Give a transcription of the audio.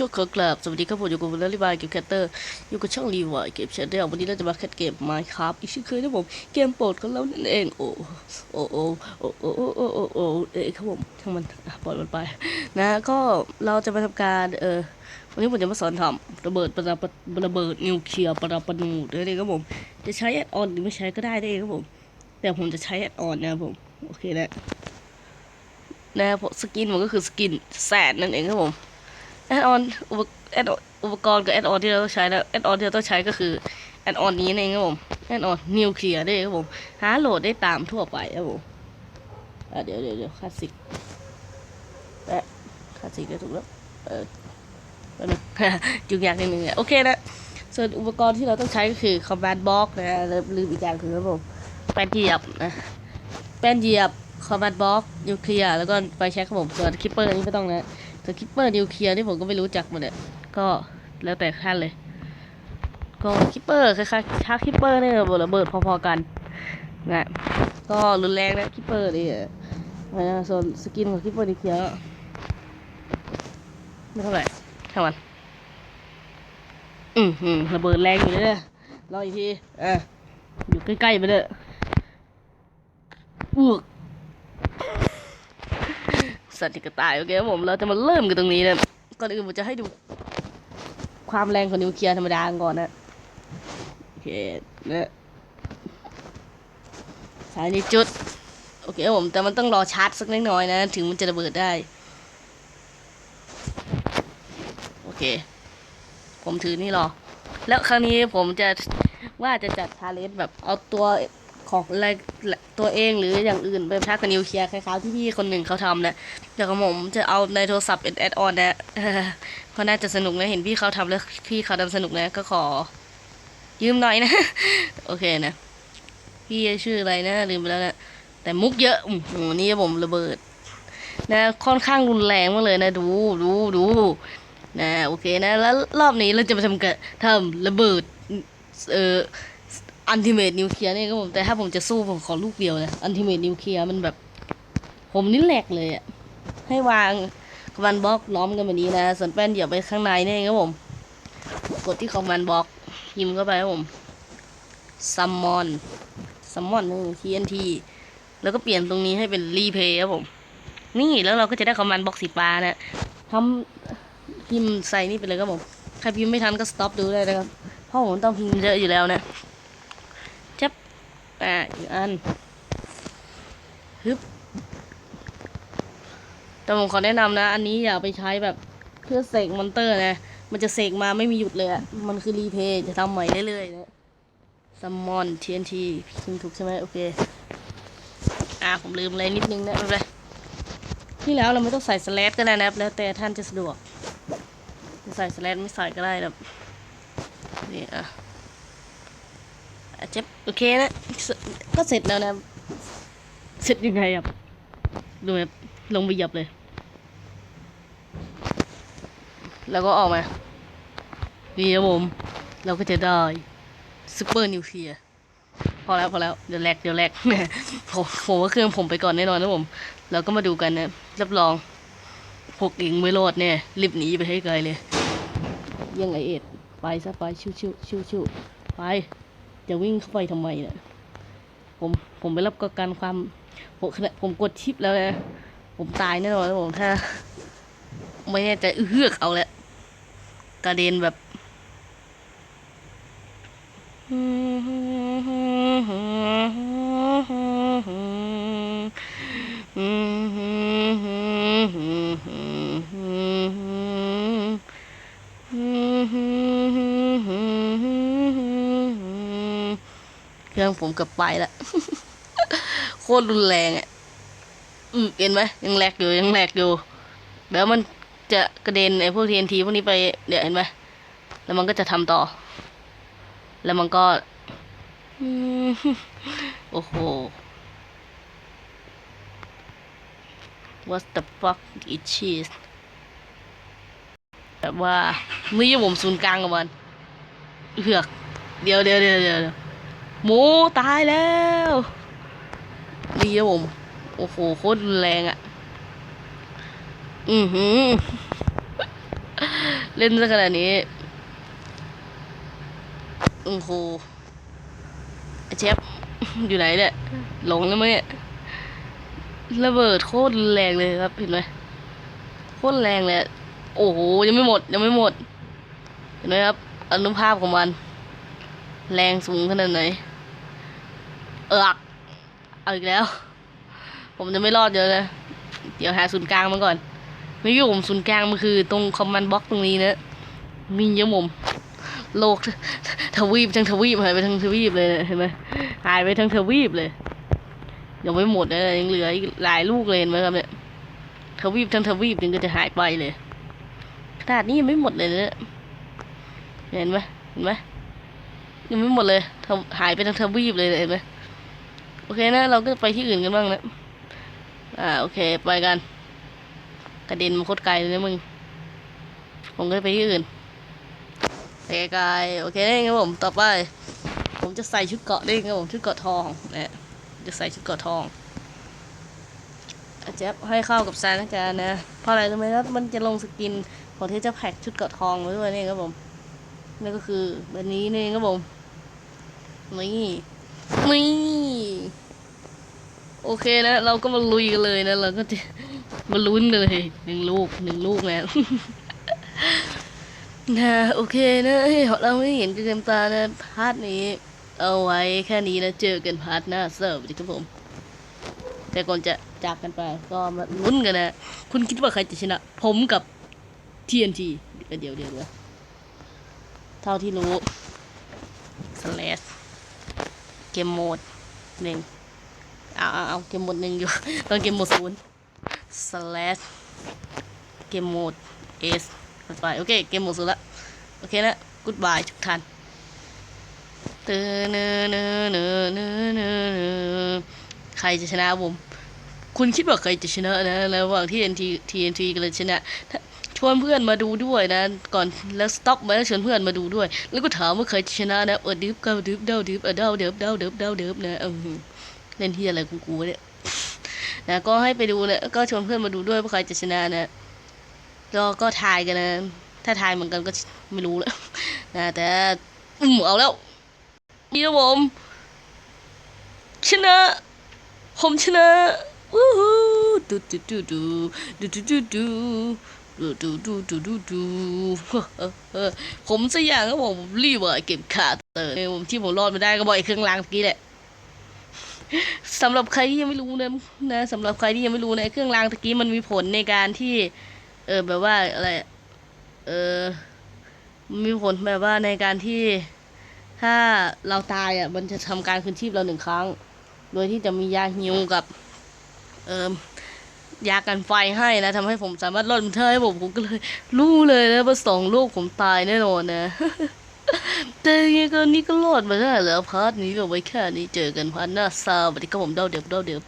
ก็ขอกราบสวัสดีครับผมอยู่กับผมลีวายเกมแคตเตอร์อยู่กับช่องรีวายเกมแชนเนลวันนี้เราจะมาแคทเกมไมค์ครับอีกเช่นเคยนะผมเกมโปรดของเรานั่นเองโอ้โอ้โอ้โอ้โอ้โอ้โอ้โอ้เอ้ครับผมทั้งมันปล่อยมันไป นะก็เราจะมาทำการเออวันนี้ผมจะมาสอนทำระเบิดประดับระเบิดนิวเคลียร์ประดับประนูด้วยนี่ครับผมจะใช้แอดออนหรือไม่ใช้ก็ได้ได้ครับผมแต่ผมจะใช้แอดออนนะครับผมโอเคนะนะสกินมันก็คือสกินแสนนั่นเองครับผม แอดออนอุปแอดอุปกรณ์กับแอดออนที่เราต้องใช้นะแอดออนที่เราต้องใช้ก็คือแอดออนนี้นั่นเองครับผมแอดออนนิวเคลียร์ได้ครับผมหาโหลดได้ตามทั่วไปครับผมเดี๋ยวเดี๋ยวเดี๋ยวคลาสสิกและคลาสสิกได้ถูกแล้วเออแป๊บนึงจุกยากนิดนึงอะโอเคนะส่วนอุปกรณ์ที่เราต้องใช้ก็คือคอมแบทบ็อกนะลืมอีกอย่างคือครับผมแป้นเหยียบนะแป้นเหยียบคอมแบทบ็อกนิวเคลียร์แล้วก็ไฟแช็คครับผมส่วนคิปเปอร์นี่ไม่ต้องนะ คิปเปอร์นิวเคลียร์ที่ผมก็ไม่รู้จักมันเนี่ยก็แล้วแต่ท่านเลย ก็คิปเปอร์คล้ายๆชาร์คิปเปอร์เนี่ยระเบิดพอๆกันนะก็รุนแรงนะคิปเปอร์นี่นะส่วนสกินของคิปเปอร์นิวเคลียร์ไม่เท่าไหร่ช่ามันอืมอืมระเบิดแรงอยู่เลยนะรออีกทีอะอยู่ใกล้ๆไปเลยอวก สัตว์ที่กระต่ายโอเคครับผมเราจะมาเริ่มกันตรงนี้นะก่อนอื่นผมจะให้ดู ความแรงของนิวเคลียร์ธรรมดาก่อนนะโอเคนะสายนี้จุดโอเคครับผมแต่มันต้องรอชาร์จสักเล็กน้อยนะ ถึงมันจะระเบิดได้ โอเค ผมถือนี่รอ แล้วครั้งนี้ผมจะว่าจะจัดชาเลนจ์แบบเอาตัว ของอะไรตัวเองหรืออย่างอื่นไปทักกับนิวเคลียร์คล้ายๆที่พี่คนหนึ่งเขาทำนะแต่ของผมจะเอาในโทรศัพท์เป็นแอดออนนะก็น่าจะสนุกนะเห็นพี่เขาทำแล้วพี่เขาทำสนุกนะ ก็ขอ ยืมหน่อยนะ โอเคนะ พี่ชื่ออะไรนะลืมไปแล้วนะแต่มุกเยอะโอ้โหนี่ผมระเบิด นะค่อนข้างรุนแรงมากเลยนะ ดูดูดูนะโอเคนะ แล้วรอบนี้เราจะมาทำกันทำระเบิด เออ อันติเมตนิวเคลียร์นี่ก็ผมแต่ถ้าผมจะสู้ผมขอลูกเดียวนะอันติเมตนิวเคลียร์มันแบบ ผมนี่แหลกเลยอะให้วางคอมมานบล็อกล้อมกันแบบนี้นะส่วนแป้นเหยียบไปข้างในนี่ครับผม กดที่คอมมานบล็อกพิมพ์เข้าไปครับผมซัมมอนซัมมอนนึง TNT แล้วก็เปลี่ยนตรงนี้ให้เป็นรีเพย์ครับผม นี่แล้วเราก็จะได้คอมมานบล็อกสีฟ้านะทำพิมพ์ใส่นี่ไปเลยครับผม ใครพิมพ์ไม่ทันก็สต็อปดูได้นะครับเพราะผมต้องพิมพ์เยอะอยู่แล้วนะ อีกอันฮึบแต่ผมขอแนะนำนะ อันนี้อย่าไปใช้แบบเพื่อเสกมอนเตอร์นะ มันจะเสกมาไม่มีหยุดเลยอะมันคือรีเพย์จะทำใหม่เรื่อยนะซัมมอน TNT พิมพ์ถูกใช่ไหมโอเค อ่าผมลืมอะไรนิดนึงนะไม่เป็นไรที่แล้วเราไม่ต้องใส่สแลดก็ได้นะครับ แล้วแต่ท่านจะสะดวกจะใส่สแลดไม่ใส่ก็ได้นะครับนี่อะ อเจ็บโอเคนะ ก็เสร็จแล้วนะ เสร็จยังไงอะดูแบบลงไปหยับเลย แล้วก็ออกมานี่ครับผม เราก็จะได้ซูเปอร์นิวเคลียร์พอแล้วพอแล้วเดี๋ยวแลกเดี๋ยวแลกผมผมว่าเครื่องผมไปก่อนแน่นอนนะผมเราก็มาดูกันนะรับรองพกเองไม่รอดแน่รีบหนีไปให้ไกลเลย ยังไงเอ็ดไปซะไปชิวชิวชิวชิวไป จะวิ่งเข้าไปทำไมเนี่ยผมผมไปรับประกันความผมขณะผมกดชิปแล้วนะผมตายแน่นอนผมถ้า ไม่แน่ใจเอื้อกเอาแล้วกระเด็นแบบเค รื่องผมกับไปละโคตรรุนแรงอะ อืมเห็นไหมยังแหลกอยู่ยังแหลกอยู่เดี๋ยวมันจะกระเด็นไอ้พวก TNT พวกนี้ไปเดี๋ยวเห็นไหมแล้วมันก็จะทำต่อ แล้วมันก็อืโอ้โห what the fuck is cheese แบบว่าไม่ใช่ผมศูนย์กลางกับมันเหือก เดี๋ยวเดี๋ยวเดี๋ยวเดี๋ยว หมูตายแล้วนี่ครับผม โอ้โหโคตรรุนแรงอะ่ะ อือหือ เล่นซะขนาดนี้ โอ้โหเชฟอยู่ไหนเนี่ย หลงแล้วมั้งเนี่ยระเบิดโคตรแรงเลยครับเห็นไหมโคตรแรงเลย โอ้โหยังไม่หมดยังไม่หมด เห็นไหมครับอนุภาพของมัน แรงสูงขนาดไหน เออกเอาอีกแล้ว ผมจะไม่รอดเยอะนะเดี๋ยวหาศูนย์กลางมาก่อน ไม่อยู่ผมศูนย์กลางมันคือ ตรงคอมมานด์บล็อกตรงนี้นะมีเยอะมุมโลกทวีปทั้งทวีปหายไปทั้งทวีปเลยเห็นไหมหายไปทั้งทวีปเลยยังไม่หมดนะยังเหลืออีกหลายลูกเลยเห็นไหมครับเนี่ยทวีปทั้งทวีปยังก็จะหายไปเลยขนาดนี้ยังไม่หมดเลยนะเห็นไหมเห็นไหมยังไม่หมดเลยหายไปทั้งทวีปเลยเห็นไหม อเคนะเราก็ไปที่อื่นกันบ้างนะอ่าโอเคไปกัน กระเด็นมาโคตรไกลเลยนะมึงผมก็ไปที่อื่นไปไกลๆโอเคครับผมต่อไป ผมจะใส่ชุดเกาะนี่ครับผมชุดเกาะทองนะจะใส่ชุดเกาะทองอาจจะให้เข้ากับสถานการณ์นะเพราะอะไรรู้ไหมครับมันจะลงสกินของที่จะแพ็กชุดเกาะทองมาด้วยนี่ครับผมนั่นก็คือแบบนี้นี่ครับผมนี่นี่ โอเคนะเราก็มาลุยกันเลยนะเราก็จะมาลุ้นกันเลยหนึ่งลูกหนึ่งลูกนะนะโอเคนะเราไม่เห็นกันเต็มตานะพาร์ทนี้ เอาไว้แค่นี้นะเจอกันพาร์ทหน้าเสิร์ฟดีครับผม แต่ก่อนจะจากกันไปก็มาลุ้นกันนะ คุณคิดว่าใครจะชนะ ผมกับ TNT เดี๋ยวเดี๋ยวเดี๋ยวเท่าที่รู้ slash เกมโหมดหนึ่ง เอาเอาเอาเกมโหมดหนึ่งอยู่ตอนเกมโหมดศูนย์ slash เกมโหมด S ไปโอเคเกมโหมดสุดละโอเคนะ goodbye ทุกท่านเตอเนอเนอเนเนอเนเนอใครจะชนะผม คุณคิดว่าใครจะชนะนะระหว่างที่ TNT TNT กันเลยชนะชวนเพื่อนมาดูด้วยนะ ก่อนแล้วสต็อกมาแล้วชวนเพื่อนมาดูด้วย แล้วก็ถามว่าใครจะชนะนะเออดึบเก้าดึบเด้าดึบเออเด้าเดิบเด้าเดิบเด้าเดิบนะอืม เล่นที่อะไรกูกูเนี่ยนะก็ให้ไปดูนะก็ชวนเพื่อนมาดูด้วยว่าใครจะชนะนะก็ก็ทายกันนะ ถ้าทายเหมือนกันก็ไม่รู้แล้วนะแต่อืมเอาแล้วนี่นะผมชนะ ผมชนะวู้ฮู้ดูดูดูดูดูดูดูดูดูดูดูดูดูดูเออเออผมสักอย่างก็บอกผมรีบอะเก็บขาเตอร์ผมที่ผมรอดมาได้ก็บอกไอ้เครื่องรางเมื่อกี้แหละ สำหรับใครที่ยังไม่รู้นะนะสำหรับใครที่ยังไม่รู้นะเครื่องรางตะกี้มันมีผลในการที่ เออแบบว่าอะไรเออมีผลแบบว่าในการที่ถ้าเราตายอะ มันจะทำการคืนชีพเราหนึ่งครั้ง โดยที่จะมียาฮิวกับ เออยากันไฟให้นะทำให้ผมสามารถรอดมันเธอให้ผมผมก็เลย รู้เลยนะว่าสองลูกผมตายแน่นอนนะ แต่ยังไงก็นี่ก็รอดมาได้แล้วพาร์ทนี้ก็ไว้แค่นี้เจอกันพาร์ทหน้าซาสวัสดีครับผมเด้าเดือบเด้าเดือบ